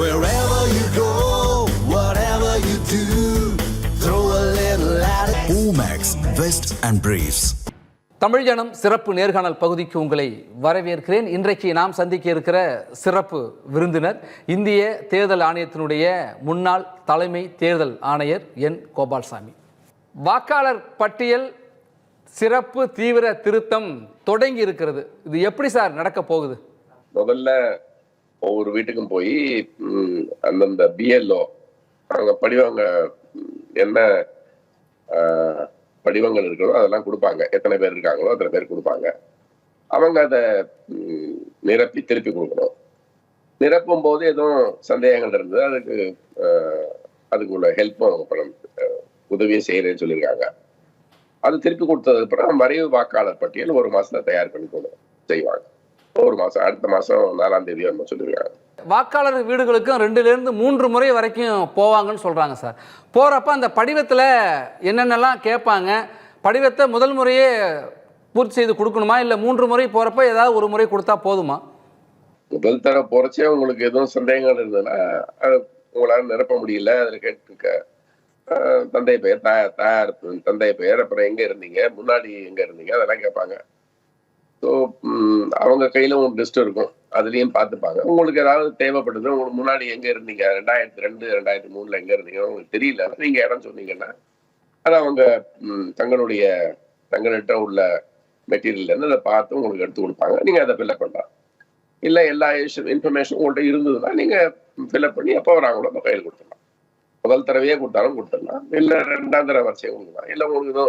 Wherever you go, whatever you do, throw a little at it. Omax, Vest and Briefs. Tamil ஜனம் சிறப்பு நேர்காணல் பகுதிக்கு உங்களை வரவேற்கிறேன். இன்றைக்கு நாம் சந்திக்க இருக்கிற சிறப்பு விருந்தினர் இந்திய தேர்தல் ஆணையத்தினுடைய முன்னாள் தலைமை தேர்தல் ஆணையர் என். கோபால்சாமி. வாக்காளர் பட்டியல் சிறப்பு தீவிர திருத்தம் தொடங்கி இருக்கிறது. இது எப்படி சார் நடக்க போகுது? முதல்ல ஒவ்வொரு வீட்டுக்கும் போய் அந்தந்த பிஎல்ஓ அவங்க படிவங்க என்ன படிவங்கள் இருக்கணும் அதெல்லாம் கொடுப்பாங்க. எத்தனை பேர் இருக்காங்களோ அத்தனை பேர் கொடுப்பாங்க. அவங்க அதை நிரப்பி திருப்பி கொடுக்கணும். நிரப்பும் போது எதுவும் சந்தேகங்கள் இருந்தது. அதுக்கு ஆ, அதுக்கு உள்ள ஹெல்ப்பும் அவங்க பண்ண உதவியும் செய்யறேன்னு சொல்லியிருக்காங்க. அது திருப்பி கொடுத்ததுக்கு அப்புறம் மறைவு வாக்காளர் பட்டியல் ஒரு மாசத்துல தயார் பண்ணி கொண்டு செய்வாங்க. ஒரு மாசம் அடுத்த மாசம் நாலாம் தேதி நம்ம சொல்லியிருக்காங்க வாக்காளர் வீடுகளுக்கும் ரெண்டுலேருந்து மூன்று முறை வரைக்கும் போவாங்கன்னு சொல்கிறாங்க சார். போகிறப்ப அந்த படிவத்தில் என்னென்னலாம் கேட்பாங்க? படிவத்தை முதல் முறையே பூர்த்தி செய்து கொடுக்கணுமா? இல்லை மூன்று முறை போகிறப்ப ஏதாவது ஒரு முறை கொடுத்தா போதுமா? முதல் தர போறச்சே உங்களுக்கு எதுவும் சந்தேகங்கள் இருந்ததுன்னா உங்களால நிரப்ப முடியல அதுல கேட்டுக்க ஆஹ், தந்தை பெயர் தாயார் தாயார் தந்தை பெயர் அப்புறம் எங்க இருந்தீங்க முன்னாடி எங்க இருந்தீங்க அதெல்லாம் கேட்பாங்க. ஸோ அவங்க கையில ஒரு லிஸ்ட் இருக்கும். அதுலயும் பார்த்துப்பாங்க. உங்களுக்கு ஏதாவது தேவைப்படுது உங்களுக்கு முன்னாடி எங்க இருந்தீங்க? ரெண்டாயிரத்தி ரெண்டு ரெண்டாயிரத்தி மூணுல எங்க இருந்தீங்க? உங்களுக்கு தெரியல. நீங்க இடம் சொன்னீங்கன்னா அது அவங்க தங்களுடைய தங்கள்கிட்ட உள்ள மெட்டீரியல் இருந்து அதை பார்த்து உங்களுக்கு எடுத்து கொடுப்பாங்க. நீங்க அதை ஃபில்அப் பண்ணலாம். இல்ல எல்லா இன்ஃபர்மேஷன் உங்கள்கிட்ட இருந்ததுன்னா நீங்க ஃபில்அப் பண்ணி எப்போ வராங்களோ அப்போ கையில் கொடுத்துடலாம். முதல் தடவையே கொடுத்தாலும் கொடுத்துடலாம். இல்லை ரெண்டாம் தடவை வரிசையை கொடுக்கலாம். இல்லை உங்களுக்கு ஏதோ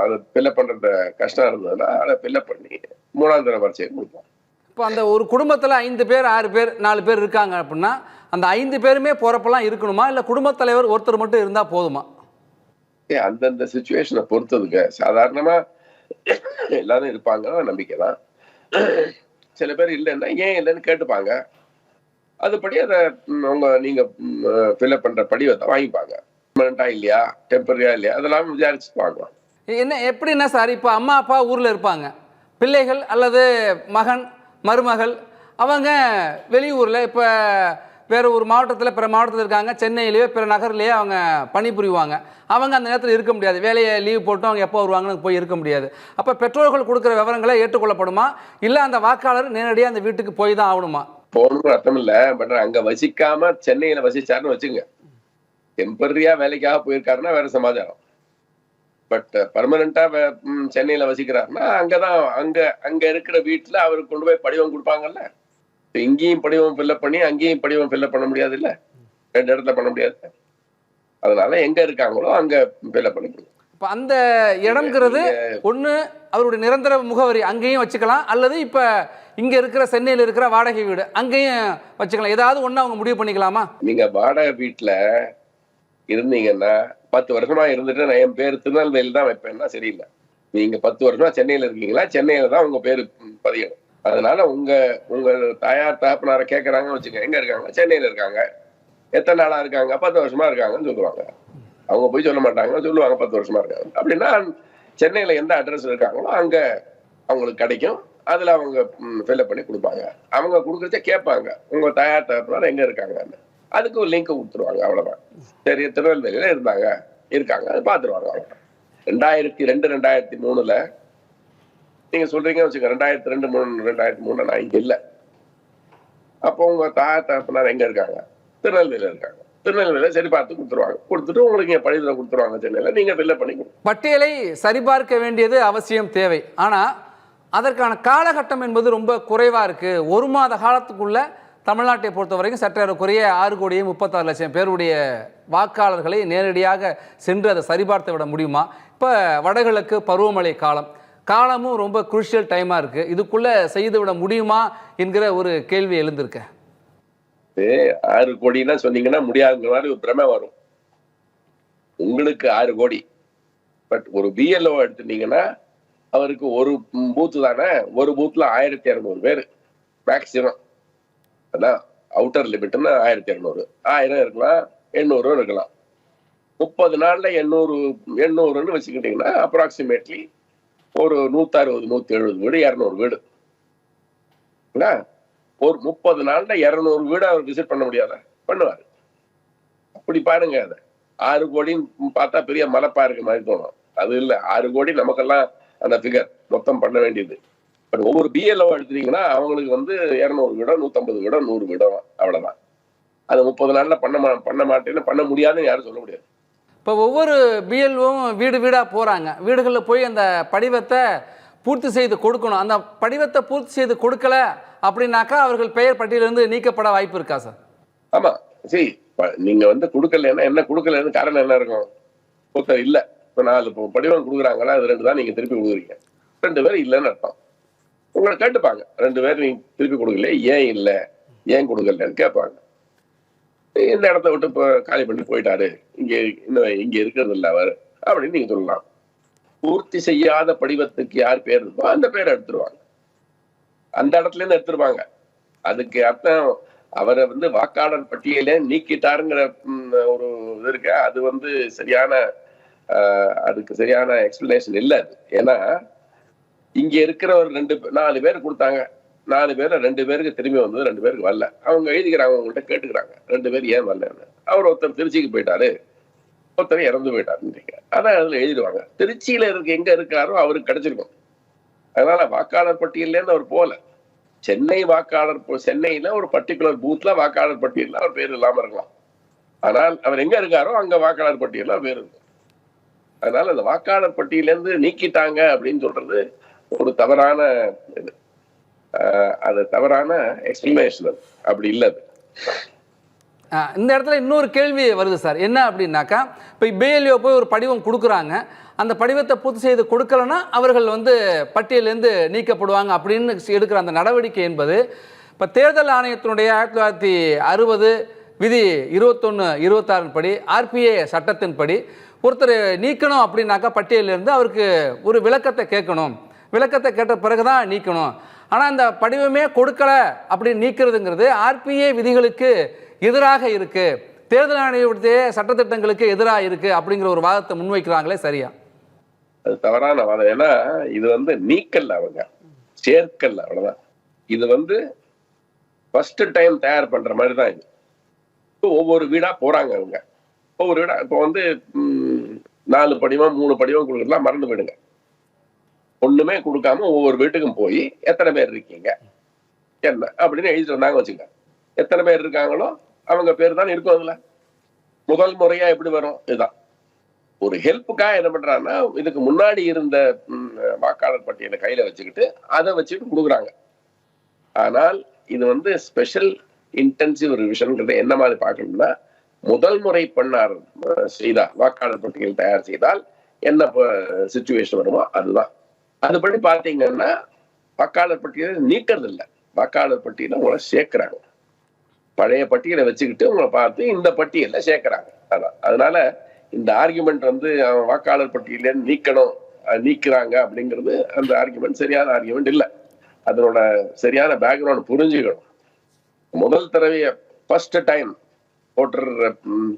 அது ஃபில்அப் பண்றது கஷ்டம் இருந்ததுன்னா அதை ஃபில்அப் பண்ணி மூணாம் தடவை வரிசையும் கொடுக்கலாம் இப்போ அந்த ஒரு குடும்பத்தில் ஐந்து பேர் ஆறு பேர் நாலு பேர் இருக்காங்க அப்படின்னா அந்த ஐந்து பேருமே போகிறப்பெல்லாம் இருக்கணுமா? இல்லை குடும்பத் தலைவர் ஒருத்தர் மட்டும் இருந்தால் போதுமா? ஏ, அந்தந்த சுச்சுவேஷனை பொறுத்ததுங்க. சாதாரணமா எல்லாரும் இருப்பாங்க நம்பிக்கை தான். சில பேர் இல்லைன்னா ஏன் இல்லைன்னு கேட்டுப்பாங்க. அதுபடி அதை ம், உங்க நீங்க ஃபில்அப் பண்ற படிவத்தை வாங்கிப்பாங்க. பெர்மனண்டா இல்லையா? டெம்பரரியா இல்லையா? அதெல்லாம் விசாரிச்சு பார்க்கலாம். என்ன எப்படின்னா சார் இப்போ அம்மா அப்பா ஊரில் இருப்பாங்க. பிள்ளைகள் அல்லது மகன் மருமகள் அவங்க வெளியூரில் இப்போ வேறு ஒரு மாவட்டத்தில் பிற மாவட்டத்தில் இருக்காங்க சென்னையிலேயோ பிற நகர்லேயோ அவங்க பணிபுரிவாங்க. அவங்க அந்த நேரத்தில் இருக்க முடியாது. வேலையை லீவ் போட்டு அவங்க எப்போ வருவாங்கன்னு போய் இருக்க முடியாது. அப்போ பெற்றோர்கள் கொடுக்குற விவரங்களை ஏற்றுக்கொள்ளப்படுமா? இல்லை அந்த வாக்காளர் நேரடியாக அந்த வீட்டுக்கு போய் தான் ஆகணுமா? போகணும்னு அர்த்தம் இல்லை பட் அங்கே வசிக்காம சென்னையில் வசிச்சாருன்னு வச்சுங்க டெம்பரரியா வேலைக்காக போயிருக்காருன்னா வேற சமாச்சாரம். பட் பர்மனண்டா சென்னையில வசிக்கிறாருன்னா அங்கதான் அங்க அங்க இருக்கிற வீட்டுல அவருக்கு கொண்டு போய் படிவம் கொடுப்பாங்கல்ல? இங்கேயும் படிவம் ஃபில்அப் பண்ணி அங்கேயும் படிவம் ஃபில்அப் பண்ண முடியாது இல்ல ரெண்டு இடத்துல பண்ண முடியாது. அதனால எங்க இருக்காங்களோ அங்க ஃபில்அப் பண்ணி கொடுங்க. இப்போ அந்த இடம்ங்கிறது ஒன்று அவருடைய நிரந்தர முகவரி அங்கேயும் வச்சுக்கலாம். அல்லது இப்போ இங்கே இருக்கிற சென்னையில் இருக்கிற வாடகை வீடு அங்கேயும் வச்சுக்கலாம். ஏதாவது ஒன்று அவங்க முடிவு பண்ணிக்கலாமா? நீங்க வாடகை வீட்டுல இருந்தீங்கன்னா பத்து வருஷமா இருந்துட்டு நான் என் பேர் திருநெல்வேலி தான் வைப்பேன்னா சரியில்லை. நீங்க பத்து வருஷமா சென்னையில இருக்கீங்களா? சென்னையில தான் உங்க பேரு பதியணும். அதனால உங்க உங்க தாயார் தகப்பனார கேட்கறாங்கன்னு வச்சுக்க எங்க இருக்காங்க? சென்னையில இருக்காங்க. எத்தனை நாளா இருக்காங்க? பத்து வருஷமா இருக்காங்கன்னு சொல்லுவாங்க. அவங்க போய் சொல்ல மாட்டாங்க சொல்லுவாங்க. பத்து வருஷமா இருக்காங்க. அப்படின்னா சென்னையில எந்த அட்ரஸ் இருக்காங்களோ அங்க அவங்களுக்கு கிடைக்கும். அதுல அவங்க ஃபில்அப் பண்ணி கொடுப்பாங்க. அவங்க கொடுக்கறச்ச கேட்பாங்க. உங்க தாயார் தகப்பனார் எங்க இருக்காங்கன்னு. அதுக்கு ஒரு லிங்க் கொடுத்துருவாங்க அவ்வளவுதான். சரி திருநெல்வேலியில இருந்தாங்க இருக்காங்க அது பார்த்துருவாங்க அவ்வளவுதான். ரெண்டாயிரத்தி ரெண்டு ரெண்டாயிரத்தி மூணுல நீங்க சொல்றீங்க வச்சுக்க ரெண்டாயிரத்தி ரெண்டு மூணு ரெண்டாயிரத்தி மூணுல நான் இங்க இல்லை. அப்போ உங்க தாயார் தகப்பனார் எங்க இருக்காங்க? திருநெல்வேலியில இருக்காங்க. திருநெல்வேலியில சரி பார்த்து கொடுத்துருவாங்க. கொடுத்துட்டு உங்களுக்கு இங்க கொடுத்துருவாங்க சென்னையில். நீங்க ஃபில்அப் பண்ணிக்கணும் பட்டியலை சரிபார்க்க வேண்டியது அவசியம் தேவை. ஆனால் அதற்கான காலகட்டம் என்பது ரொம்ப குறைவாக இருக்குது ஒரு மாத காலத்துக்குள்ள தமிழ்நாட்டை பொறுத்த வரைக்கும் சற்றேறக்குறைய ஆறு கோடியே முப்பத்தாறு லட்சம் பேருடைய வாக்காளர்களை நேரடியாக சென்று அதை சரிபார்த்து விட முடியுமா? இப்போ வடகிழக்கு பருவமழை காலம். காலமும் ரொம்ப குருஷியல் டைமாக இருக்குது இதுக்குள்ளே செய்து விட முடியுமா என்கிற ஒரு கேள்வி எழுந்திருக்க. ஆறு கோடின்னா சொன்னீங்கன்னா முடியாதுங்கிற மாதிரி ஒரு பிரமை வரும். உங்களுக்கு ஆறு கோடி. பட் ஒரு பிஎல்ஓ எடுத்துட்டீங்கன்னா அவருக்கு ஒரு பூத்து தானே? ஒரு பூத்தில் ஆயிரத்தி இரநூறு பேர். மேக்சிமம் அவுட்டர் லிமிட்னா ஆயிரத்தி இரநூறு. ஆயிரம் இருக்கலாம் எண்ணூறும் இருக்கலாம். முப்பது நாள்ல எண்ணூறு எண்ணூறுன்னு வச்சுக்கிட்டீங்கன்னா அப்ராக்சிமேட்லி ஒரு நூத்தி நூத்தி எழுபது வீடு இரநூறு வீடு. என்ன? ஒரு முப்பது நாள்ல இருநூறு வீடு அவர் விசிட் பண்ண முடியாத? பண்ணுவாரு. அப்படி பாருங்க அதை. ஆறு கோடின்னு பார்த்தா பெரிய மலைப்பா இருக்க மாதிரி தோணும். அது இல்ல. ஆறு கோடி நமக்கெல்லாம் அந்த ஃபிகர் மொத்தம் பண்ண வேண்டியது. பட் ஒவ்வொரு பிஎல்ஓ எடுத்தீங்கன்னா அவங்களுக்கு வந்து இருநூறு வீடம் நூத்தம்பது வீடம் நூறு வீடம் அவ்வளவுதான். அது முப்பது நாள்ல பண்ண மா பண்ண மாட்டேன்னு பண்ண முடியாதுன்னு யாரும் சொல்ல முடியாது. இப்போ ஒவ்வொரு பிஎல்ஓவும் வீடு வீடாக போகிறாங்க வீடுகளில் போய் அந்த படிவத்தை பூர்த்தி செய்து கொடுக்கணும். அந்த படிவத்தை பூர்த்தி செய்து கொடுக்கல அப்படின்னாக்கா அவர்கள் பெயர் பட்டியலிருந்து நீக்கப்பட வாய்ப்பு இருக்கா சார்? ஆமா. சரி இப்ப நீங்க வந்து கொடுக்கலன்னா என்ன கொடுக்கலன்னு காரணம் என்ன இருக்கும்? ஒருத்தர் இல்ல. இப்ப நாலு படிவம் கொடுக்குறாங்களா? அது ரெண்டு தான் நீங்க திருப்பி கொடுக்குறீங்க. ரெண்டு பேர் இல்லைன்னு அர்த்தம். உங்களை கேட்டுப்பாங்க. ரெண்டு பேர் நீங்க திருப்பி கொடுக்கல ஏன் இல்லை? ஏன் கொடுக்கலன்னு கேட்பாங்க. இந்த இடத்த விட்டு இப்போ காலி பண்ணி போயிட்டாரு. இங்கே இன்னும் இங்கே இருக்கிறது இல்லை அவர். அப்படின்னு நீங்க சொல்லலாம். பூர்த்தி செய்யாத படிவத்துக்கு யார் பேர் இருக்கோ அந்த பேரை எடுத்துருவாங்க. அந்த இடத்துல இருந்து எடுத்துருவாங்க அதுக்கு அர்த்தம் அவரை வந்து வாக்காளர் பட்டியலே நீக்கிட்டாருங்கிற ஒரு இது இருக்கு. அது வந்து சரியான அதுக்கு சரியான எக்ஸ்பிளனேஷன் இல்லை அது. ஏன்னா இங்க இருக்கிற ஒரு ரெண்டு நாலு பேர் கொடுத்தாங்க. நாலு பேர்ல ரெண்டு பேருக்கு திரும்பி வந்தது ரெண்டு பேருக்கு வரல. அவங்க எழுதிக்கிறாங்க அவங்கள்ட்ட கேட்டுக்கிறாங்க. ரெண்டு பேர் ஏன் வரலன்னு. அவர் ஒருத்தர் திருச்சிக்கு போயிட்டாரு. ஒருத்தர் இறந்து போயிட்டாருன்றீங்க அதான் அதுல எழுதிடுவாங்க. திருச்சியில இருக்க எங்க இருக்காரோ அவருக்கு கிடைச்சிருக்கும். அதனால வாக்காளர் பட்டியல்லேருந்து அவர் போல சென்னை வாக்காளர் போ- சென்னையில ஒரு பர்டிகுலர் பூத்ல வாக்காளர் பட்டியலில் அவர் பேர் இல்லாம இருக்கலாம். ஆனால் அவர் எங்க இருக்காரோ அங்க வாக்காளர் பட்டியலில் பேர் இருக்கும் அதனால அந்த வாக்காளர் பட்டியலேருந்து நீக்கிட்டாங்க அப்படின்னு சொல்றது ஒரு தவறான இது. அது தவறான எக்ஸ்பிளனேஷன் அப்படி இல்லை இந்த இடத்துல இன்னொரு கேள்வி வருது சார். என்ன அப்படின்னாக்கா இப்போ பேலியோ போய் ஒரு படிவம் கொடுக்குறாங்க. அந்த படிவத்தை பூர்த்தி செய்து கொடுக்கலன்னா அவர்கள் வந்து பட்டியலேருந்து நீக்கப்படுவாங்க அப்படின்னு எடுக்கிற அந்த நடவடிக்கை என்பது இப்போ தேர்தல் ஆணையத்தினுடைய ஆயிரத்தி தொள்ளாயிரத்தி அறுபது விதி இருபத்தொன்று இருபத்தாறின் படி ஆர்பிஏ சட்டத்தின்படி ஒருத்தர் நீக்கணும் அப்படின்னாக்கா பட்டியலிருந்து அவருக்கு ஒரு விளக்கத்தை கேட்கணும். விளக்கத்தை கேட்ட பிறகு தான் நீக்கணும். ஆனால் இந்த படிவமே கொடுக்கல அப்படின்னு நீக்கிறதுங்கிறது ஆர்பிஏ விதிகளுக்கு எதிராக இருக்கு. தேர்தல் ஆணையத்துடைய சட்டத்திட்டங்களுக்கு எதிராக இருக்கு அப்படிங்கிற ஒரு வாதத்தை முன்வைக்கிறாங்களே சரியா? அது தவறான வாதம். ஏன்னா இது வந்து நீக்கல்ல அவங்க. சேர்க்கல்ல அவ்வளவுதான். இது வந்து ஃபர்ஸ்ட் டைம் தயார் பண்ற மாதிரி தான் இது ஒவ்வொரு வீடா போறாங்க அவங்க. ஒவ்வொரு வீடா இப்போ வந்து நாலு படிவம் மூணு படிவம் கொடுக்கலாம் மறந்து போயிடுங்க. ஒண்ணுமே கொடுக்காம ஒவ்வொரு வீட்டுக்கும் போய் எத்தனை பேர் இருக்கீங்க? என்ன? அப்படின்னு எழுதிட்டு வந்தாங்க வச்சுங்க எத்தனை பேர் இருக்காங்களோ அவங்க பேர் தான் இருக்கும் அதுல. முதல் முறையா எப்படி வரும்? இதுதான். ஒரு ஹெல்ப்புக்காக என்ன பண்றாங்கன்னா இதுக்கு முன்னாடி இருந்த வாக்காளர் பட்டியலை கையில வச்சுக்கிட்டு அதை வச்சுட்டு கொடுக்குறாங்க. ஆனால் இது வந்து ஸ்பெஷல் இன்டென்சிவ் ரிவிஷன்ங்கிறத என்ன மாதிரி பார்க்கணும்னா முதல் முறை பண்ணார் செய்தால் வாக்காளர் பட்டியல் தயார் செய்தால் என்ன சுச்சுவேஷன் வருமோ அதுதான். அதுபடி பார்த்தீங்கன்னா வாக்காளர் பட்டியலை நீக்கிறது இல்லை வாக்காளர் பட்டியலை உங்களை சேர்க்கிறாங்க. பழைய பட்டியலை வச்சுக்கிட்டு உங்களை பார்த்து இந்த பட்டியலை சேர்க்கிறாங்க. அதான். அதனால இந்த ஆர்குமெண்ட் வந்து வாக்காளர் பட்டியல நீக்கணும் நீக்கிறாங்க அப்படிங்கிறது அந்த ஆர்குமெண்ட் சரியான ஆர்குமெண்ட் இல்லை. அதனோட சரியான பேக்ரவுண்ட் புரிஞ்சுக்கணும். முதல் தடவைய ஃபர்ஸ்ட் டைம் ஓட்டர்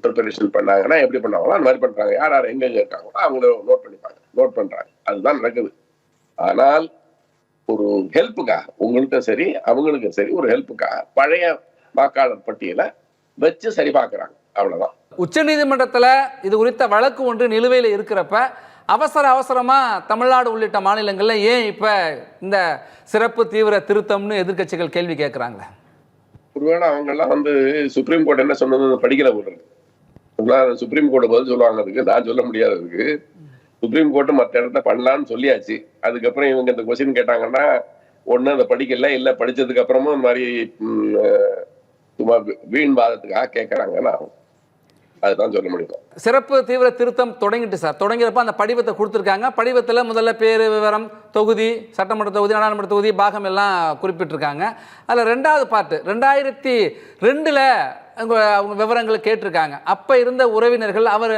ப்ரிப்பரேஷன் பண்ணாங்கன்னா எப்படி பண்ணாங்களோ அந்த மாதிரி பண்றாங்க. யார் யார் எங்கெங்க இருக்காங்களோ அவங்கள நோட் பண்ணிப்பாங்க. நோட் பண்றாங்க. அதுதான் நடக்குது. ஆனால் ஒரு ஹெல்ப்புக்காக உங்களுக்கும் சரி அவங்களுக்கும் சரி ஒரு ஹெல்ப்புக்காக பழைய வாக்காளர் பட்டியலை வச்சு சரி பார்க்கறாங்க. அவ்வளவுதான். உச்சநீதிமன்றத்தில் இது குறித்த வழக்கு ஒன்று நிலுவையில் இருக்கிறப்ப அவசர அவசரமாக தமிழ்நாடு உள்ளிட்ட மாநிலங்களில் ஏன் இப்போ இந்த சிறப்பு தீவிர திருத்தம்னு எதிர்க்கட்சிகள் கேள்வி கேட்குறாங்களே ஒருவேளை அவங்க எல்லாம் வந்து சுப்ரீம் கோர்ட் என்ன சொன்னது படிக்கல போடுறது சுப்ரீம் கோர்ட் பதில் சொல்லுவாங்க அதுக்கு. நான் சொல்ல முடியாது அதுக்கு சுப்ரீம் கோர்ட் மற்ற இடத்த பண்ணலாம்னு சொல்லியாச்சு. அதுக்கப்புறம் இவங்க இந்த கொஸ்டின் கேட்டாங்கன்னா ஒண்ணு அதை படிக்கல இல்ல படிச்சதுக்கு அப்புறமும் இந்த மாதிரி சும்மா வீண் வாதத்துக்காக கேட்கறாங்கன்னா அதுதான் சொல்ல முடியும். சிறப்பு தீவிர திருத்தம் தொடங்கிட்டு சார். தொடங்கிறப்ப அந்த படிவத்தை கொடுத்துருக்காங்க. படிவத்தில் முதல்ல பேர் விவரம் தொகுதி சட்டமன்ற தொகுதி நாடாளுமன்ற தொகுதி பாகம் எல்லாம் குறிப்பிட்டிருக்காங்க. அதில் ரெண்டாவது பார்ட்டு ரெண்டாயிரத்தி ரெண்டில் அவங்க விவரங்களை கேட்டிருக்காங்க. அப்போ இருந்த உறவினர்கள் அவர்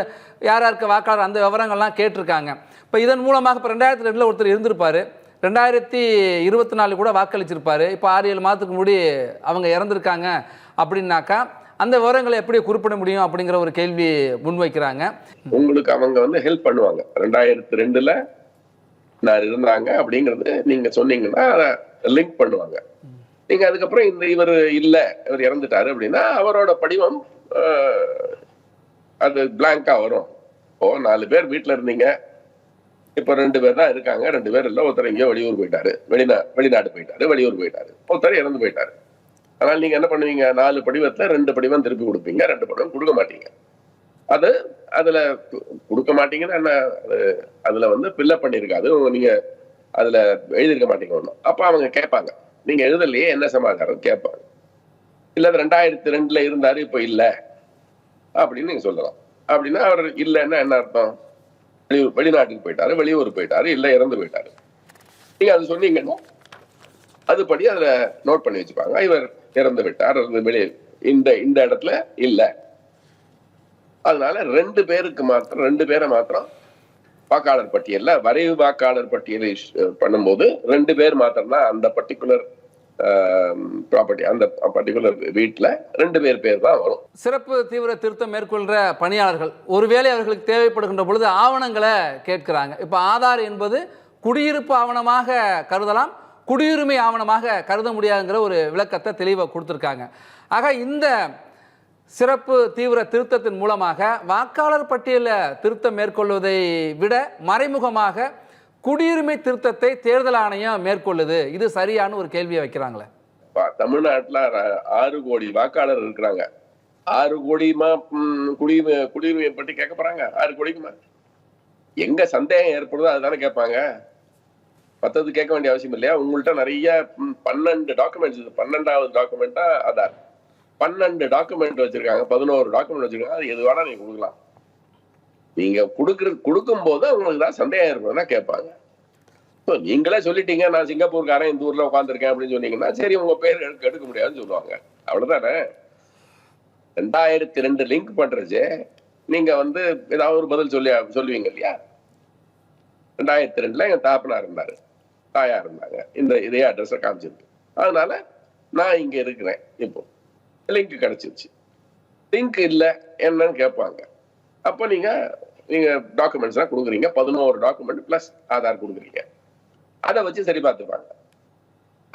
யார் யாருக்கு வாக்காளர் அந்த விவரங்கள்லாம் கேட்டிருக்காங்க. இப்போ இதன் மூலமாக இப்போ ரெண்டாயிரத்தி ரெண்டில் ஒருத்தர் இருந்திருப்பார். ரெண்டாயிரத்தி இருபத்தி நாலு கூட வாக்களிச்சிருப்பார். இப்போ ஆறு ஏழு மாதத்துக்கு முன்னாடி அவங்க இறந்துருக்காங்க அப்படின்னாக்கா அந்த விவரங்களை எப்படி குறிப்பிட முடியும் அப்படிங்கிற ஒரு கேள்வி முன்வைக்கிறாங்க. உங்களுக்கு அவங்க வந்து ஹெல்ப் பண்ணுவாங்க. ரெண்டாயிரத்தி ரெண்டுல நான் இருந்தாங்க அப்படிங்கிறது நீங்க சொன்னீங்கன்னா லிங்க் பண்ணுவாங்க. நீங்க அதுக்கப்புறம் இந்த இவர் இல்ல இவர் இறந்துட்டாரு அப்படின்னா அவரோட படிவம் அது பிளாங்கா வரும். ஓ நாலு பேர் வீட்டுல இருந்தீங்க. இப்ப ரெண்டு பேர் தான் இருக்காங்க. ரெண்டு பேர் இல்ல ஒருத்தர் எங்கேயோ வெளியூர் போயிட்டாரு. வெளிநா வெளிநாடு போயிட்டாரு. வெளியூர் போயிட்டாரு. ஒருத்தர் இறந்து போயிட்டாரு. அதனால நீங்க என்ன பண்ணுவீங்க? நாலு படிவத்துல ரெண்டு படிவம் திருப்பி கொடுப்பீங்க. ரெண்டு படிவம் கொடுக்க மாட்டீங்க. அது அதுல கொடுக்க மாட்டீங்கன்னா என்ன? அது அதுல வந்து பில்லப் பண்ணிருக்காது நீங்க அதுல எழுதியிருக்க மாட்டீங்க ஒன்றும் அப்ப அவங்க கேட்பாங்க. நீங்க எழுதலையே என்ன சமாச்சாரம்? கேட்பாங்க இல்ல அது ரெண்டாயிரத்தி ரெண்டுல இருந்தாரு இப்ப இல்ல. அப்படின்னு நீங்க சொல்லலாம். அப்படின்னா அவர் இல்லைன்னா என்ன அர்த்தம்? வெளியூர் வெளிநாட்டுக்கு போயிட்டாரு வெளியூர் போயிட்டாரு இல்ல இறந்து போயிட்டாரு. நீங்க அது சொன்னீங்கன்னா அதுபடி அதுல நோட் பண்ணி வச்சுப்பாங்க. இவர் இறந்து விட்டார் இறந்து வெளியே இந்த இந்த இடத்துல இல்ல. அதனால ரெண்டு பேருக்கு மாத்திரம் ரெண்டு பேரை மாத்திரம் வாக்காளர் பட்டியல்ல வரைவு வாக்காளர் பட்டியலை பண்ணும்போது ரெண்டு பேர் மாத்திரம்னா அந்த பர்டிகுலர் ப்ராப்பர்ட்டி அந்த பர்டிகுலர் வீட்டில் ரெண்டு பேர் பேர் தான் வரும். சிறப்பு தீவிர திருத்தம் மேற்கொள்கிற பணியாளர்கள் ஒருவேளை அவர்களுக்கு தேவைப்படுகின்ற பொழுது ஆவணங்களை கேட்கிறாங்க. இப்போ ஆதார் என்பது குடியிருப்பு ஆவணமாக கருதலாம் குடியுரிமை ஆவணமாக கருத முடியாதுங்கிற ஒரு விளக்கத்தை தெளிவாக கொடுத்துருக்காங்க. ஆக இந்த சிறப்பு தீவிர திருத்தத்தின் மூலமாக வாக்காளர் பட்டியலில் திருத்தம் மேற்கொள்வதை விட மறைமுகமாக குடியுரிமை திருத்தத்தை தேர்தல் ஆணையம் மேற்கொள்ளுது. இது சரியான ஒரு கேள்வியை வைக்கிறாங்களே. தமிழ்நாட்டில் ஆறு கோடி வாக்காளர் இருக்கிறாங்க. ஆறு கோடியுமா ம், குடியுரிமை குடியுரிமையை பற்றி கேட்க போறாங்க? ஆறு கோடிக்குமா? எங்க சந்தேகம் ஏற்படுதோ அதுதானே கேட்பாங்க. மற்றது கேட்க வேண்டிய அவசியம் இல்லையா? உங்கள்கிட்ட நிறைய பன்னெண்டு டாக்குமெண்ட்ஸ் பன்னெண்டாவது டாக்குமெண்ட்டா ஆதார். பன்னெண்டு டாக்குமெண்ட் வச்சிருக்காங்க பதினோரு டாக்குமெண்ட் வச்சிருக்காங்க அது எது வேணா நீங்க கொடுக்கலாம். நீங்க கொடுக்குற கொடுக்கும் போது உங்களுக்கு தான் சந்தேகம் இருக்குதுன்னா கேட்பாங்க. இப்போ நீங்களே சொல்லிட்டீங்க நான் சிங்கப்பூர்காரன் இந்த ஊர்ல உட்காந்துருக்கேன் அப்படின்னு சொன்னீங்கன்னா சரி உங்க பேர் எடுக்க எடுக்க முடியாதுன்னு சொல்லுவாங்க. அவ்வளவுதானே? ரெண்டாயிரத்தி ரெண்டு லிங்க் பண்றச்சு நீங்க வந்து ஏதாவது ஒரு பதில் சொல்லி சொல்லுவீங்க இல்லையா? ரெண்டாயிரத்தி ரெண்டுல எங்க தாப்பனா இருந்தாரு தாயா இருந்தாங்க. இந்த இதே அட்ரஸ காமிச்சிருக்கு. அதனால நான் இங்க இருக்கிறேன் இப்போ. லிங்க் கிடைச்சிருச்சு. லிங்க் இல்லை என்னன்னு கேட்பாங்க. அப்ப நீங்க நீங்க டாக்குமெண்ட்ஸ் எல்லாம் கொடுக்குறீங்க பதினோரு டாக்குமெண்ட் பிளஸ் ஆதார் கொடுக்குறீங்க. அதை வச்சு சரி பார்த்துப்பாங்க.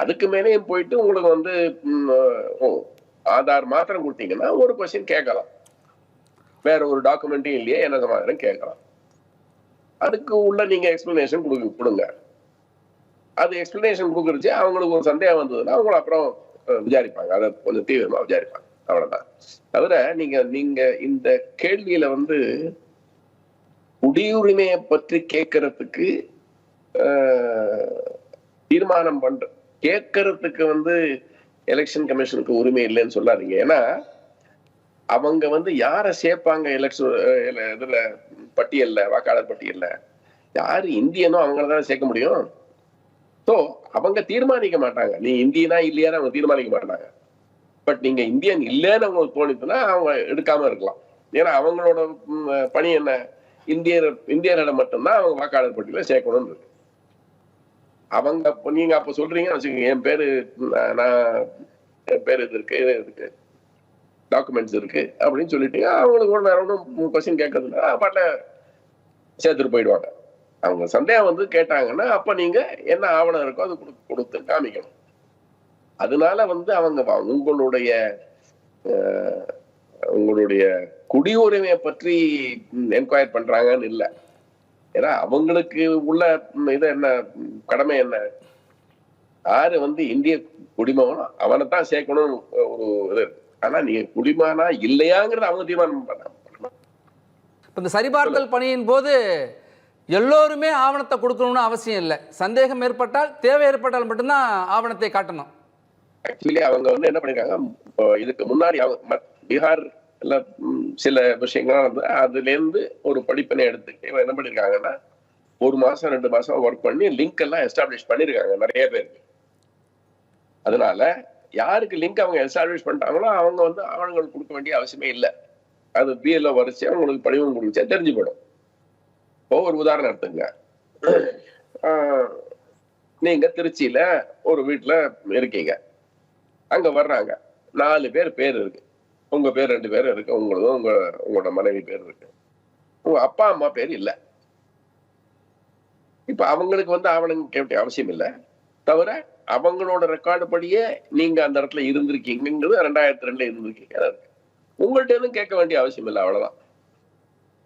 அதுக்கு மேலேயும் போயிட்டு உங்களுக்கு வந்து ஆதார் மாத்திரம் கொடுத்தீங்கன்னா ஒரு கொஸ்டின் கேட்கலாம். வேற ஒரு டாக்குமெண்ட்டும் இல்லையே என்ன சமாதானம் கேட்கலாம். அதுக்கு உள்ள நீங்க எக்ஸ்பிளனேஷன் கொடுங்க கொடுங்க. அது எக்ஸ்பிளனேஷன் கொடுக்குறச்சு அவங்களுக்கு ஒரு சந்தேகம் வந்ததுன்னா அவங்கள அப்புறம் விசாரிப்பாங்க. அதை கொஞ்சம் தீவிரமா விசாரிப்பாங்க. அவ்வளவுதான். தவிர நீங்க நீங்க இந்த கேள்வியில வந்து குடியுரிமையை பற்றி கேட்கறதுக்கு ஆஹ், தீர்மானம் பண்ற கேட்கறதுக்கு வந்து எலெக்ஷன் கமிஷனுக்கு உரிமை இல்லைன்னு சொல்லாதீங்க. ஏன்னா அவங்க வந்து யாரை சேர்ப்பாங்க எலெக்ஷன் இதுல பட்டியல்ல வாக்காளர் பட்டியல்ல? யாரு இந்தியனோ அவங்கள தான் சேர்க்க முடியும்? ஸோ அவங்க தீர்மானிக்க மாட்டாங்க. நீ இந்தியனா இல்லையான்னு அவங்க தீர்மானிக்க மாட்டாங்க. பட் நீங்க இந்தியன் இல்லைன்னு அவங்களுக்கு தோணிச்சுன்னா அவங்க எடுக்காம இருக்கலாம். ஏன்னா அவங்களோட பணி என்ன? இந்தியர் இந்தியரிடம் மட்டும்தான் அவங்க வாக்காளர் பட்டியல சேர்க்கணும்னு இருக்கு. அவங்க நீங்க அப்ப சொல்றீங்கன்னு வச்சுக்கோங்க. என் பேரு நான் என் பேர் இது இருக்கு இது இருக்கு டாக்குமெண்ட்ஸ் இருக்கு அப்படின்னு சொல்லிட்டு அவங்களுக்கு கூட வேற ஒன்றும் கொஸ்டின் கேட்கறதுல பாட்டை சேர்த்துட்டு போயிடுவாங்க. அவங்க சந்தேகம் வந்து கேட்டாங்கன்னா அப்ப நீங்க என்ன ஆவணம் இருக்கோ அது கொடு- கொடுத்து காமிக்கணும். அதனால வந்து அவங்க உங்களுடைய உங்களுடைய குடியுரிமையை பற்றி என்கொயர் பண்றாங்கன்னு இல்லை. ஏன்னா அவங்களுக்கு உள்ள இது என்ன கடமை என்ன? யாரு வந்து இந்திய குடிமகனோ அவனை தான் சேர்க்கணும் ஒரு இது. ஆனா நீங்க குடிமகனா இல்லையாங்கிறத அவங்க தீர்மானம் பண்ண இந்த சரிபார்த்தல் பணியின் போது எல்லோருமே ஆவணத்தை கொடுக்கணும்னு அவசியம் இல்லை. சந்தேகம் ஏற்பட்டால் தேவை ஏற்பட்டால் மட்டும்தான் ஆவணத்தை காட்டணும். ஆக்சுவலி அவங்க வந்து என்ன பண்ணிருக்காங்க இப்போ இதுக்கு முன்னாடி அவங்க மத்- பீகார் சில விஷயங்கள்லாம் வந்து அதுல இருந்து ஒரு படிப்பினை எடுத்து இவங்க என்ன பண்ணிருக்காங்கன்னா ஒரு மாசம் ரெண்டு மாசம் ஒர்க் பண்ணி லிங்க் எல்லாம் எஸ்டாப்ளிஷ் பண்ணிருக்காங்க நிறைய பேருக்கு. அதனால யாருக்கு லிங்க் அவங்க எஸ்டாப்ளிஷ் பண்ணிட்டாங்களோ அவங்க வந்து ஆவணங்கள் கொடுக்க வேண்டிய அவசியமே இல்லை. அது பிஎல்ஓ வரிசை அவங்களுக்கு படிவம் கொடுச்சா தெரிஞ்சு போயிடும் இப்போ ஒரு உதாரணம் எடுத்துங்க ஆஹ், நீங்க திருச்சியில ஒரு வீட்டுல இருக்கீங்க. அங்க வர்றாங்க. நாலு பேர் பேர் இருக்கு. உங்க பேர் ரெண்டு பேர் இருக்கு. உங்களதும் உங்க உங்களோட மனைவி பேர் இருக்கு. உங்க அப்பா அம்மா பேர் இல்ல. இப்ப அவங்களுக்கு வந்து ஆவணம் கேட்க அவசியம் இல்லை. தவிர அவங்களோட ரெக்கார்டு படியே நீங்க அந்த இடத்துல இருந்திருக்கீங்கிறது ரெண்டாயிரத்தி ரெண்டுல இருந்திருக்கீங்க. அது உங்கள்ட்ட எதுவும் கேட்க வேண்டிய அவசியம் இல்லை. அவ்வளவுதான்.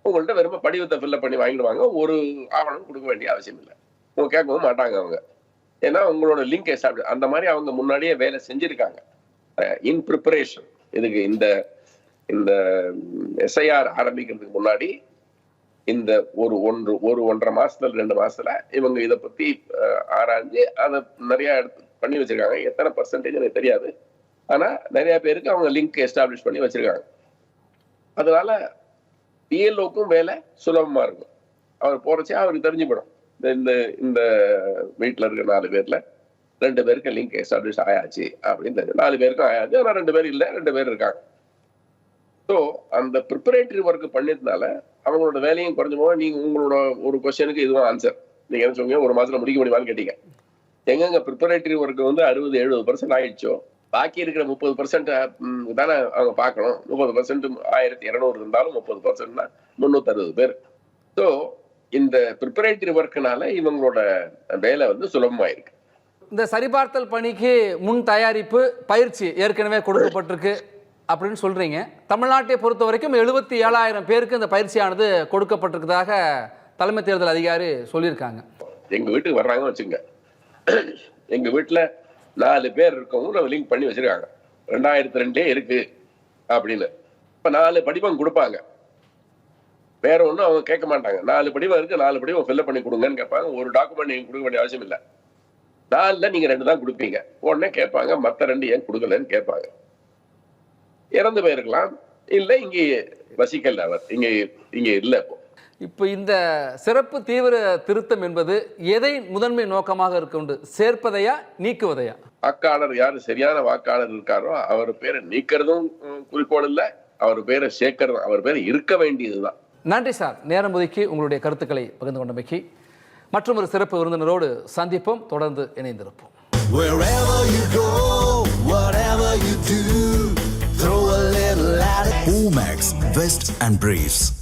உங்கள்கிட்ட வெறும் படிவத்தை ஃபில்அப் பண்ணி வாங்கிடுவாங்க. ஒரு ஆவணம் கொடுக்க வேண்டிய அவசியம் இல்லை. உங்க கேட்கவும் மாட்டாங்க அவங்க. ஏன்னா உங்களோட லிங்க் எஸ்டாப்ளிஷ் அந்த மாதிரி அவங்க முன்னாடியே வேலை செஞ்சிருக்காங்க. இன் ப்ரிப்பரேஷன் இதுக்கு இந்த இந்த எஸ்ஐஆர் ஆரம்பிக்கிறதுக்கு முன்னாடி இந்த ஒரு ஒன்று ஒரு ஒன்றரை மாசத்துல ரெண்டு மாசத்துல இவங்க இதை பத்தி ஆராய்ஞ்சு அதை நிறைய எடுத்து பண்ணி வச்சிருக்காங்க. எத்தனை பர்சன்டேஜ் எனக்கு தெரியாது. ஆனா நிறைய பேருக்கு அவங்க லிங்க் எஸ்டாப்ளிஷ் பண்ணி வச்சிருக்காங்க. அதனால பிஎல்ஓக்கும் வேலை சுலபமா இருக்கும். அவர் போறச்சே அவருக்கு தெரிஞ்சுப்படும் இந்த- இந்த இந்த வீட்டுல இருக்க நாலு பேர்ல ரெண்டு பேருக்கு லிங்க் எஸ்டாப்ளிஷ் ஆயாச்சு அப்படின்னு நாலு பேருக்கும் ஆயாச்சு ஆனா ரெண்டு பேர் இல்ல ரெண்டு பேர் இருக்காங்க. ஸோ அந்த ப்ரிப்பரேட்டரி ஒர்க் பண்ணதுனால அவங்களோட வேலையும் குறைஞ்ச போக நீங்க உங்களோட ஒரு கொஸ்டினுக்கு இதுவும் ஆன்சர் நீங்க என்ன சொன்னீங்க ஒரு மாசத்துல முடிக்க முடியுமான்னு கேட்டீங்க. எங்கெங்க ப்ரிப்பரேட்டரி ஒர்க் வந்து அறுபது எழுபது பர்சன்ட் ஆயிடுச்சோ? பாக்கி இருக்கிற முப்பது பர்சன்ட் தானே அவங்க பார்க்கணும் முப்பது பர்சன்ட் ஆயிரத்தி இருநூறு இருந்தாலும் முப்பது பர்சன்ட்னா முந்நூத்தி அறுபது பேர். ஸோ இந்த ப்ரிப்பரேட்டரி ஒர்க்குனால இவங்களோட வேலை வந்து சுலபமாயிருக்கு. இந்த சரிபார்த்தல் பணிக்கு முன் தயாரிப்பு பயிற்சி ஏற்கனவே கொடுக்கப்பட்டிருக்கு அப்படின்னு சொல்றீங்க. தமிழ்நாட்டை பொறுத்த வரைக்கும் எழுபத்தி ஏழாயிரம் பேருக்கு இந்த பயிற்சியானது கொடுக்கப்பட்டிருக்கிறதாக தலைமை தேர்தல் அதிகாரி சொல்லியிருக்காங்க. எங்க வீட்டுக்கு வர்றாங்கன்னு வச்சுங்க எங்க வீட்டுல நாலு பேர் இருக்கவங்க நம்ம லிங்க் பண்ணி வச்சிருக்காங்க. ரெண்டாயிரத்தி ரெண்டே இருக்கு அப்படின்னு. இப்ப நாலு படிவம் கொடுப்பாங்க. வேற ஒன்றும் அவங்க கேட்க மாட்டாங்க. நாலு படிவம் இருக்கு நாலு படிவம் ஃபில்அப் பண்ணி கொடுங்கன்னு கேட்பாங்க. ஒரு டாக்குமெண்ட் நீங்க கொடுக்க வேண்டிய அவசியம் இல்லை. நாலுல நீங்க ரெண்டு தான் கொடுப்பீங்க. உடனே கேட்பாங்க மத்த ரெண்டு ஏன் கொடுக்கலன்னு கேட்பாங்க. இறந்து போயிருக்கலாம். இல்லை இங்கே வசிக்கல அவர். இங்க இங்கே இல்லை இப்போ. இப்போ இந்த சிறப்பு தீவிர திருத்தம் என்பது எதை முதன்மை நோக்கமாக இருக்குண்டு சேர்ப்பதையா நீக்குவதையா? வாக்காளர் யாரு? சரியான வாக்காளர் இருக்காரோ அவர் பேரை நீக்கிறதும் குறிக்கோள் இல்ல. அவர் பேரை சேர்க்கறதும் அவர் பேர் இருக்க வேண்டியதுதான். நன்றி சார். நேரம் ஒதுக்கி உங்களுடைய கருத்துக்களை பகிர்ந்து கொண்டமைக்கு மற்றும் ஒரு சிறப்பு விருந்தினரோடு சந்திப்போம். தொடர்ந்து இணைந்திருப்போம். Omax, Vest and Briefs.